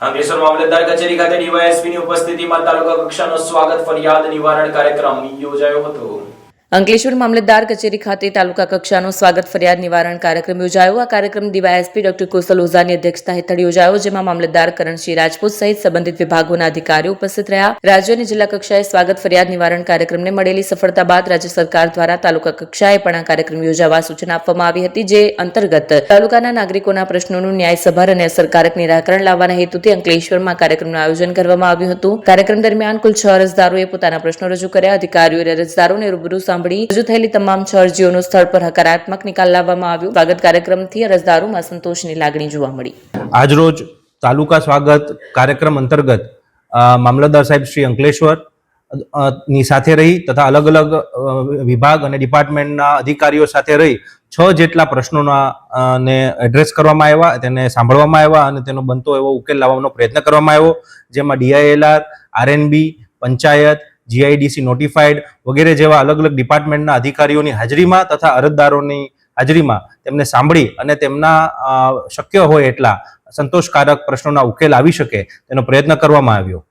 અંકલેશ્વર મામલતદાર કચેરી ખાતે ડીવાયએસપી ની ઉપસ્થિતિમાં તાલુકા કક્ષાનો સ્વાગત ફરિયાદ નિવારણ કાર્યક્રમ યોજાયો હતો. અંકલેશ્વર મામલતદાર કચેરી ખાતે તાલુકા કક્ષાનો સ્વાગત ફરિયાદ નિવારણ કાર્યક્રમ યોજાયો. આ કાર્યક્રમ ડીવાયએસપી ડોક્ટર કુશલ ઓઝાની અધ્યક્ષતા હેઠળ યોજાયો, જેમાં મામલતદાર કરણસિંહ રાજપૂત સહિત સંબંધિત વિભાગોના અધિકારીઓ ઉપસ્થિત રહ્યા. રાજ્ય અને જિલ્લા કક્ષાએ સ્વાગત ફરિયાદ નિવારણ કાર્યક્રમને મળેલી સફળતા બાદ રાજ્ય સરકાર દ્વારા તાલુકા કક્ષાએ પણ આ કાર્યક્રમ યોજાવા સૂચના આપવામાં આવી હતી, જે અંતર્ગત તાલુકાના નાગરિકોના પ્રશ્નોનું ન્યાયસભર અને અસરકારક નિરાકરણ લાવવાના હેતુથી અંકલેશ્વરમાં કાર્યક્રમનું આયોજન કરવામાં આવ્યું હતું. કાર્યક્રમ દરમિયાન કુલ છ અરજદારોએ પોતાના પ્રશ્નો રજૂ કર્યા. અધિકારીઓએ અરજદારોને રૂબરૂ સાંભળી. રજૂ થયેલી તમામ છ અરજીઓનો સ્થળ પર હકારાત્મક નિકાલ લાવવામાં આવ્યો. સ્વાગત કાર્યક્રમથી અરજદારોમાં સંતોષની લાગણી જોવા મળી. આજરોજ તાલુકા સ્વાગત કાર્યક્રમ અંતર્ગત મામલતદાર સાહેબ શ્રી અંકલેશ્વરની સાથે રહી તથા અલગ અલગ વિભાગ અને ડિપાર્ટમેન્ટના અધિકારીઓ સાથે રહી છ જેટલા પ્રશ્નોના ને એડ્રેસ કરવામાં આવ્યા, તેને સાંભળવામાં આવ્યા અને તેનો બનતો એવો ઉકેલ લાવવાનો પ્રયત્ન કરવામાં આવ્યો. જેમાં DILR, RNB, panchayat GIDC notified વગેરે જેવા અલગ અલગ ડિપાર્ટમેન્ટના અધિકારીઓની હાજરીમાં તથા અરજદારોની હાજરીમાં તેમને સાંભળી અને તેમના શક્ય હોય એટલા સંતોષકારક પ્રશ્નોના ઉકેલ આવી શકે તેનો પ્રયત્ન કરવામાં આવ્યો.